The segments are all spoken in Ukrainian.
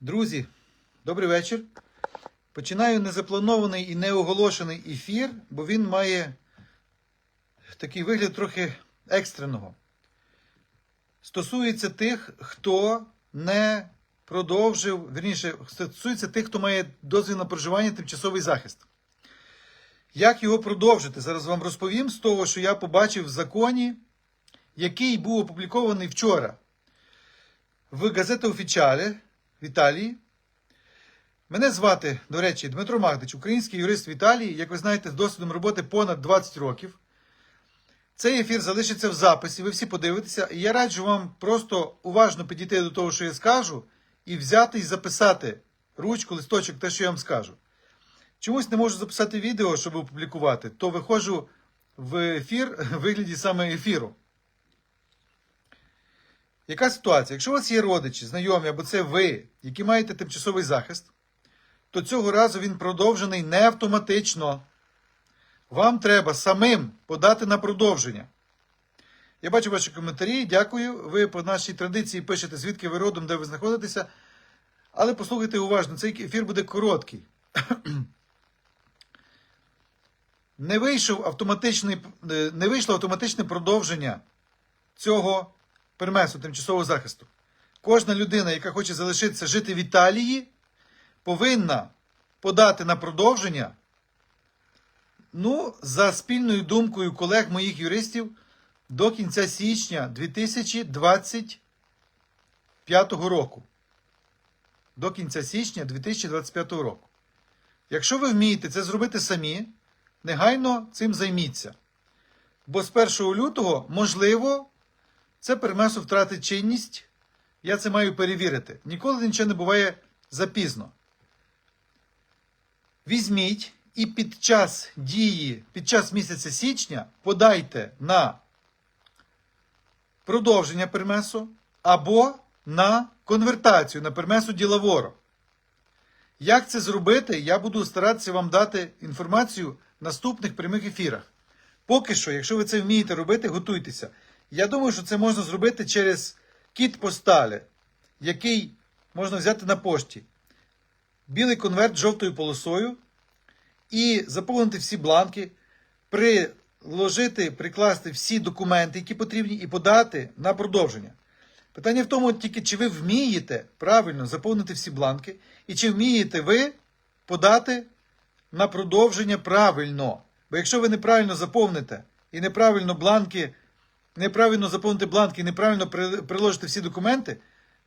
Друзі, добрий вечір. Починаю незапланований і неоголошений ефір, бо він має такий вигляд трохи екстреного. Стосується тих, хто не продовжив, вірніше, стосується тих, хто має дозвіл на проживання тимчасовий захист. Як його продовжити? Зараз вам розповім з того, що я побачив в законі, який був опублікований вчора в газета Офіціале в Італії. Мене звати, до речі, Дмитро Магдич, український юрист в Італії, як ви знаєте, з досвідом роботи понад 20 років. Цей ефір залишиться в записі, ви всі подивитеся, і я раджу вам просто уважно підійти до того, що я скажу, і взяти і записати ручку, листочок, те, що я вам скажу. Чомусь не можу записати відео, щоб опублікувати, то виходжу в ефір в вигляді саме ефіру. Яка ситуація? Якщо у вас є родичі, знайомі або це ви, які маєте тимчасовий захист, то цього разу він продовжений не автоматично. Вам треба самим подати на продовження. Я бачу ваші коментарі, дякую. Ви по нашій традиції пишете, звідки ви родом, де ви знаходитеся. Але послухайте уважно, цей ефір буде короткий. Не, вийшов автоматичний, е, не вийшло автоматичне продовження цього пермесу тимчасового захисту. Кожна людина, яка хоче залишитися жити в Італії, повинна подати на продовження. Ну, за спільною думкою колег моїх юристів, до кінця січня 2025 року. До кінця січня 2025 року. Якщо ви вмієте це зробити самі, негайно цим займіться. Бо з 1 лютого, можливо, це пермесо втратить чинність. Я це маю перевірити. Ніколи нічого не буває запізно. Візьміть і під час дії, під час місяця січня подайте на продовження пермесу або на конвертацію на пермесу ділаворо. Як це зробити, я буду старатися вам дати інформацію в наступних прямих ефірах. Поки що, якщо ви це вмієте робити, готуйтеся. Я думаю, що це можна зробити через кіт посталі, який можна взяти на пошті. Білий конверт з жовтою полосою і заповнити всі бланки, приложити, прикласти всі документи, які потрібні, і подати на продовження. Питання в тому, тільки чи ви вмієте правильно заповнити всі бланки, і чи вмієте ви подати на продовження правильно. Бо якщо ви неправильно заповните і неправильно бланки, неправильно заповните бланки неправильно при- приложите всі документи,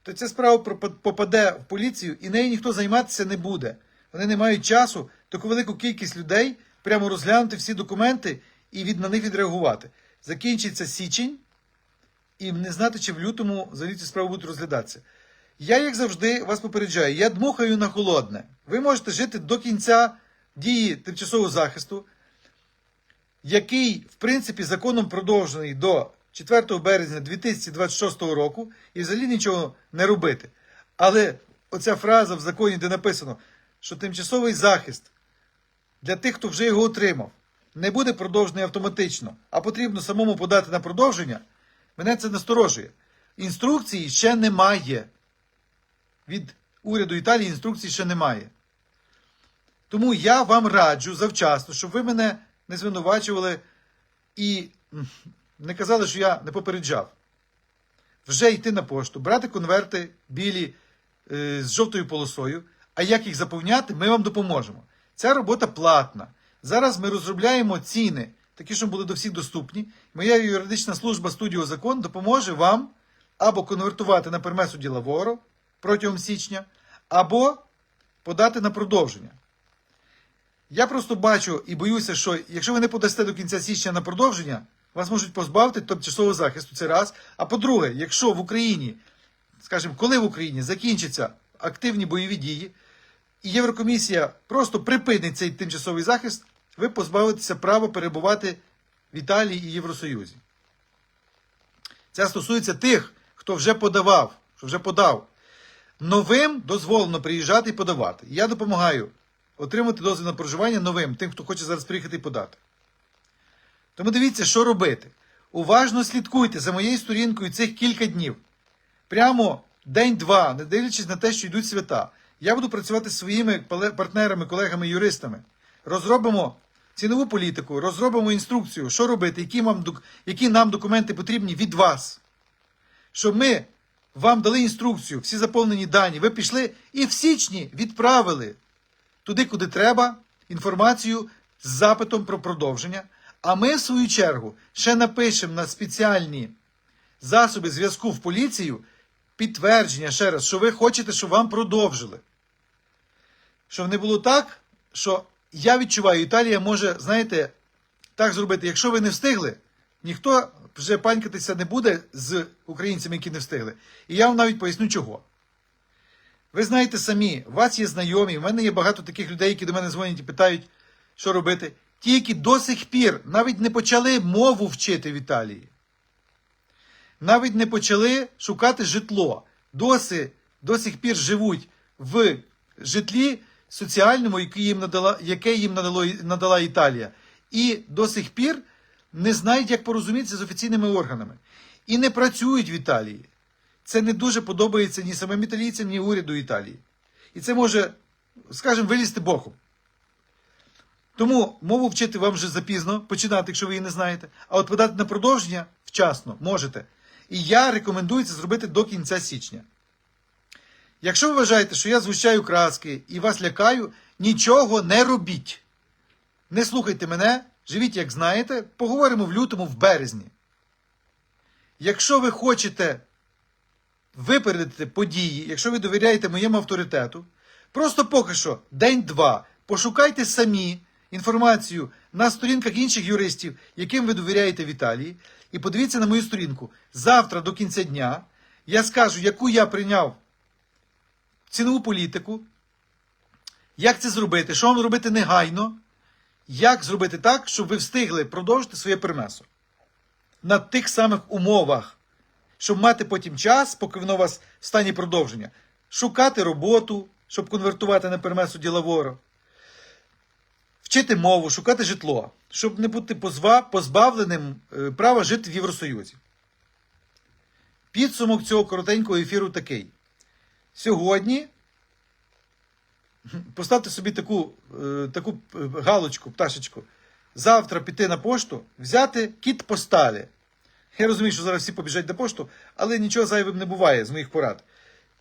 то ця справа попаде в поліцію і нею ніхто займатися не буде. Вони не мають часу таку велику кількість людей прямо розглянути всі документи і від, на них відреагувати. Закінчиться січень, і не знати, чи в лютому взагалі ці справи будуть розглядатися. Я, як завжди, вас попереджаю, я дмухаю на холодне. Ви можете жити до кінця дії тимчасового захисту, який, в принципі, законом продовжений до 4 березня 2026 року, і взагалі нічого не робити. Але оця фраза в законі, де написано, що тимчасовий захист для тих, хто вже його отримав, не буде продовжений автоматично, а потрібно самому подати на продовження, мене це насторожує. Інструкції ще немає. Від уряду Італії інструкцій ще немає. Тому я вам раджу завчасно, щоб ви мене не звинувачували і не казали, що я не попереджав. Вже йти на пошту, брати конверти білі е, з жовтою полосою. А як їх заповняти, ми вам допоможемо. Ця робота платна. Зараз ми розробляємо ціни, такі, щоб були до всіх доступні. Моя юридична служба Студіо Закон допоможе вам або конвертувати на пермесу ділаворо протягом січня, або подати на продовження. Я просто бачу і боюся, що якщо ви не подасте до кінця січня на продовження, вас можуть позбавити тимчасового захисту. Це раз. А по-друге, якщо в Україні, скажімо, коли в Україні закінчаться активні бойові дії, і Єврокомісія просто припинить цей тимчасовий захист, ви позбавитеся права перебувати в Італії і Євросоюзі. Це стосується тих, хто вже подавав, хто вже подав. Новим дозволено приїжджати і подавати. Я допомагаю отримати дозвіл на проживання новим, тим, хто хоче зараз приїхати і подати. Тому дивіться, що робити. Уважно слідкуйте за моєю сторінкою цих кілька днів. Прямо день-два, не дивлячись на те, що йдуть свята, я буду працювати зі своїми партнерами, колегами, юристами. Розробимо цінову політику, розробимо інструкцію, що робити, які, вам, які нам документи потрібні від вас. Щоб ми вам дали інструкцію, всі заповнені дані, ви пішли і в січні відправили туди, куди треба, інформацію з запитом про продовження. А ми, в свою чергу, ще напишемо на спеціальні засоби зв'язку в поліцію підтвердження ще раз, що ви хочете, щоб вам продовжили. Щоб не було так, що я відчуваю, Італія може, знаєте, так зробити. Якщо ви не встигли, ніхто вже панькатися не буде з українцями, які не встигли. І я вам навіть поясню чого. Ви знаєте самі, у вас є знайомі, в мене є багато таких людей, які до мене дзвонять і питають, що робити. Ті, які до сих пір навіть не почали мову вчити в Італії. Навіть не почали шукати житло. Досі, до сих пір живуть в житлі соціальному, яке їм надала, яке їм надало, надала Італія. І до сих пір не знають, як порозумітися з офіційними органами. І не працюють в Італії. Це не дуже подобається ні самим італійцям, ні уряду Італії. І це може, скажімо, вилізти боком. Тому мову вчити вам вже запізно починати, якщо ви її не знаєте. А от подати на продовження вчасно можете. І я рекомендую це зробити до кінця січня. Якщо ви вважаєте, що я згущаю краски і вас лякаю, нічого не робіть. Не слухайте мене, живіть, як знаєте, поговоримо в лютому, в березні. Якщо ви хочете випередити події, якщо ви довіряєте моєму авторитету, просто поки що день-два пошукайте самі інформацію на сторінках інших юристів, яким ви довіряєте в Італії, і подивіться на мою сторінку. Завтра до кінця дня я скажу, яку я прийняв цінову політику, як це зробити, що вам робити негайно, як зробити так, щоб ви встигли продовжити своє пермесо на тих самих умовах, щоб мати потім час, поки воно у вас в стані продовження, шукати роботу, щоб конвертувати на пермесу ділаворо, вчити мову, шукати житло, щоб не бути позбавленим е, права жити в Євросоюзі. Підсумок цього коротенького ефіру такий. Сьогодні поставте собі таку, е, таку е, галочку, пташечку. Завтра піти на пошту, взяти кіт посталі. Я розумію, що зараз всі побіжать на пошту, але нічого зайвим не буває з моїх порад.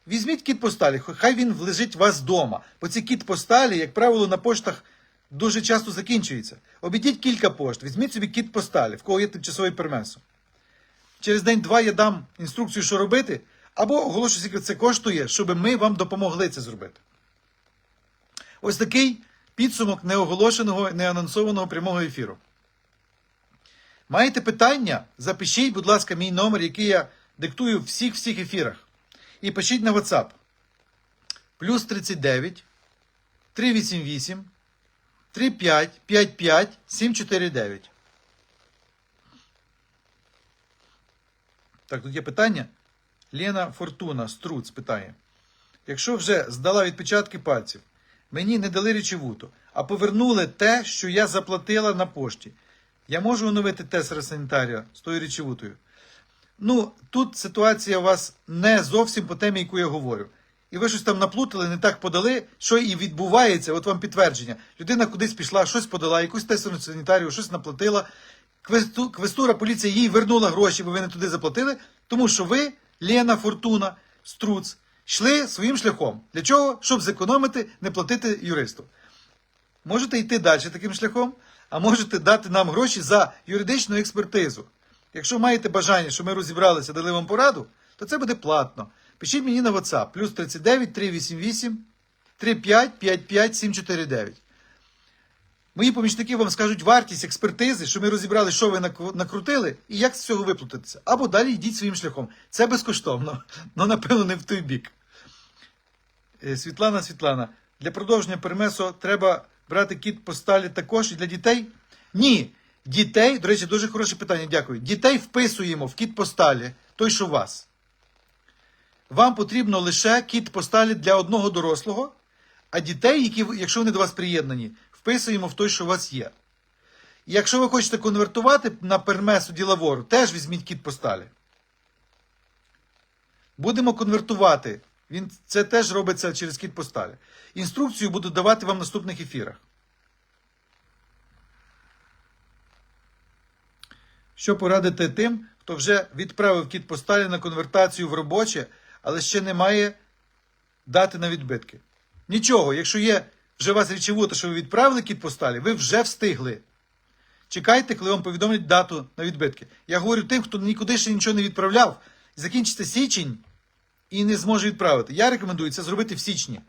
Візьміть кіт посталі, хай він лежить у вас вдома. Бо ці кіт посталі, як правило, на поштах дуже часто закінчуються. Обійдіть кілька пошт, візьміть собі кіт посталі, в кого є тимчасовий пермесо. Через день-два я дам інструкцію, що робити, або оголошу, скільки це коштує, щоб ми вам допомогли це зробити. Ось такий підсумок неоголошеного, неанонсованого прямого ефіру. Маєте питання? Запишіть, будь ласка, мій номер, який я диктую в всіх всіх ефірах. І пишіть на WhatsApp. Плюс 39 388 35 55 749. Так, тут є питання. Лена Фортуна Струц питає: якщо вже здала відпечатки пальців, мені не дали речовуту, а повернули те, що я заплатила на пошті. Я можу оновити тест санітарія з тою речовутою. Ну, тут ситуація у вас не зовсім по темі, яку я говорю. І ви щось там наплутали, не так подали, що і відбувається, от вам підтвердження. Людина кудись пішла, щось подала, якусь тестову санітарію, щось наплатила. Квесту, квестура поліція їй вернула гроші, бо ви не туди заплатили, тому що ви, Лена Фортуна, Струц, йшли своїм шляхом. Для чого? Щоб зекономити, не платити юристу. Можете йти далі таким шляхом, а можете дати нам гроші за юридичну експертизу. Якщо маєте бажання, щоб ми розібралися, дали вам пораду, то це буде платно. Пишіть мені на WhatsApp плюс 39 388 35 55 749. Мої помічники вам скажуть вартість експертизи, що ми розібрали, що ви накрутили, і як з цього виплутатися. Або далі йдіть своїм шляхом. Це безкоштовно, але напевно не в той бік. Е, Світлана Світлана, для продовження пермесо треба брати кіт по сталі також і для дітей? Ні. Дітей, до речі, дуже хороше питання, дякую. Дітей вписуємо в кіт по сталі, той, що у вас. Вам потрібно лише кіт по сталі для одного дорослого, а дітей, які, якщо вони до вас приєднані, вписуємо в той, що у вас є. Якщо ви хочете конвертувати на пермесу ділавору, теж візьміть кіт по сталі. Будемо конвертувати. Він, це теж робиться через кіт посталі. Інструкцію буду давати вам в наступних ефірах. Що порадити тим, хто вже відправив кіт посталі на конвертацію в робоче, але ще не має дати на відбитки. Нічого, якщо є вже у вас речовута, що ви відправили кіт посталі, ви вже встигли. Чекайте, коли вам повідомлять дату на відбитки. Я говорю тим, хто нікуди ще нічого не відправляв, закінчиться січень і не зможе відправити. Я рекомендую це зробити в січні.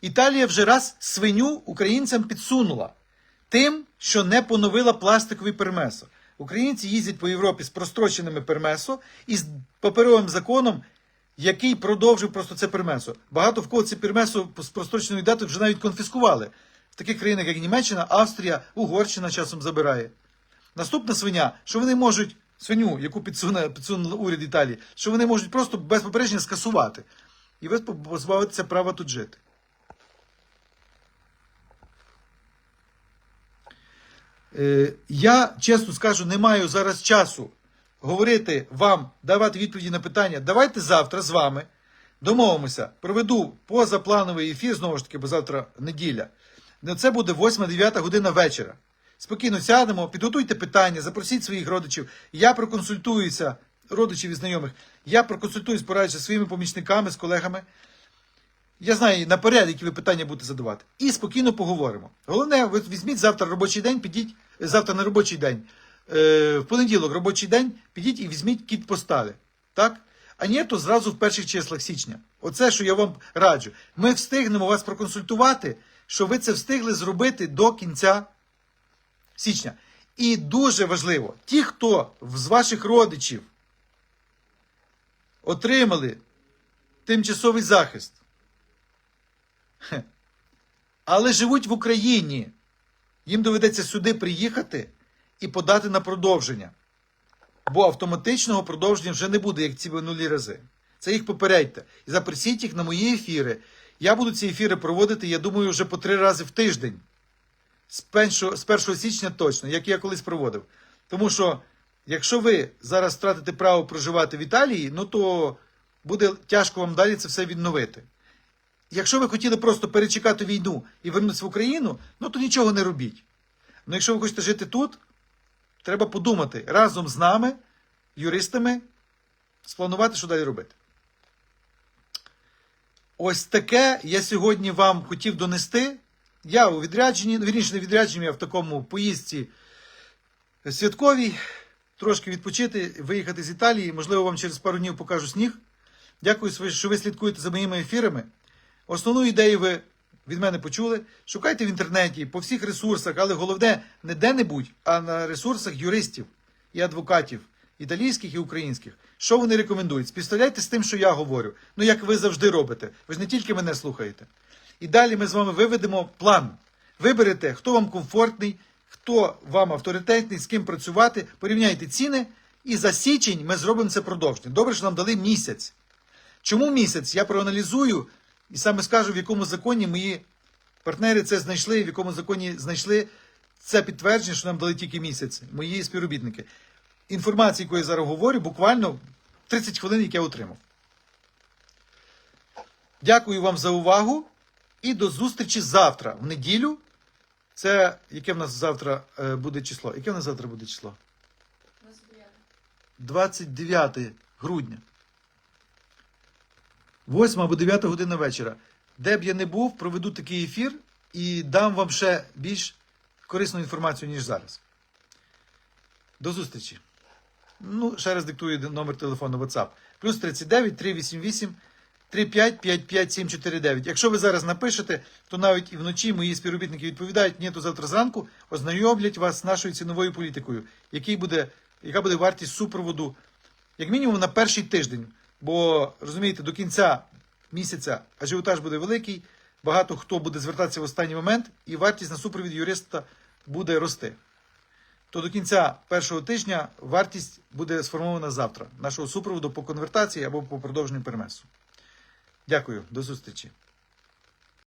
Італія вже раз свиню українцям підсунула тим, що не поновила пластикові пермесо. Українці їздять по Європі з простроченими пермесо і з паперовим законом, який продовжив просто це пермесо. Багато в кого це пермесо з простроченою датою вже навіть конфіскували. В таких країнах, як Німеччина, Австрія, Угорщина часом забирає. Наступна свиня, що вони можуть свиню, яку підсуне, підсунули уряд Італії, що вони можуть просто без попередження скасувати. І ви позбавитеся права тут жити. Е, Я чесно скажу, не маю зараз часу говорити вам, давати відповіді на питання. Давайте завтра з вами домовимося. Проведу позаплановий ефір, знову ж таки, бо завтра неділя. Ну, Це буде 8-9 година вечора. Спокійно сядемо, підготуйте питання, запросіть своїх родичів. Я проконсультуюся, родичів і знайомих. Я проконсультуюсь, порадюся зі своїми помічниками, з колегами. Я знаю наперед, які ви питання будете задавати. І спокійно поговоримо. Головне, ви візьміть завтра робочий день, підіть, завтра на робочий день, е, в понеділок робочий день, підіть і візьміть кіт постали. Так? А ні, то зразу в перших числах січня. Оце, що я вам раджу. Ми встигнемо вас проконсультувати, що ви це встигли зробити до кінця січня. І дуже важливо, ті, хто з ваших родичів отримали тимчасовий захист, але живуть в Україні, їм доведеться сюди приїхати і подати на продовження. Бо автоматичного продовження вже не буде, як ці минулі рази. Це їх попередьте. І запросіть їх на мої ефіри. Я буду ці ефіри проводити, я думаю, вже по три рази в тиждень. З 1, з 1 січня точно, як я колись проводив. Тому що, якщо ви зараз втратите право проживати в Італії, ну то буде тяжко вам далі це все відновити. Якщо ви хотіли просто перечекати війну і вернутися в Україну, ну то нічого не робіть. Ну якщо ви хочете жити тут, треба подумати разом з нами, юристами, спланувати, що далі робити. Ось таке я сьогодні вам хотів донести. Я у відрядженні, вірніше не відрядженні, а в такому поїздці святковій, трошки відпочити, виїхати з Італії. Можливо, вам через пару днів покажу сніг. Дякую, що ви слідкуєте за моїми ефірами. Основну ідею ви від мене почули. Шукайте в інтернеті по всіх ресурсах, але головне не де-небудь, а на ресурсах юристів і адвокатів, італійських і українських. Що вони рекомендують? Співставляйте з тим, що я говорю. Ну, як ви завжди робите. Ви ж не тільки мене слухаєте. І далі ми з вами виведемо план. Виберете, хто вам комфортний, хто вам авторитетний, з ким працювати, порівняйте ціни, і за січень ми зробимо це продовження. Добре, що нам дали місяць. Чому місяць? Я проаналізую і саме скажу, в якому законі мої партнери це знайшли, в якому законі знайшли це підтвердження, що нам дали тільки місяць, мої співробітники. Інформація, яку я зараз говорю, буквально 30 хвилин, як я отримав. Дякую вам за увагу і до зустрічі завтра, в неділю. Це яке в нас завтра е, буде число? Яке в нас завтра буде число? 29 грудня. 8 або 9 година вечора. Де б я не був, проведу такий ефір і дам вам ще більш корисну інформацію, ніж зараз. До зустрічі. Ну, ще раз диктую номер телефону WhatsApp. Плюс 39 388 3555749. Якщо ви зараз напишете, то навіть і вночі мої співробітники відповідають, ні, то завтра зранку ознайомлять вас з нашою ціновою політикою, який буде, яка буде вартість супроводу, як мінімум, на перший тиждень. Бо розумієте, до кінця місяця ажіотаж буде великий, багато хто буде звертатися в останній момент, і вартість на супровід юриста буде рости. То до кінця першого тижня вартість буде сформована завтра нашого супроводу по конвертації або по продовженню перемесу. Дякую, до зустрічі.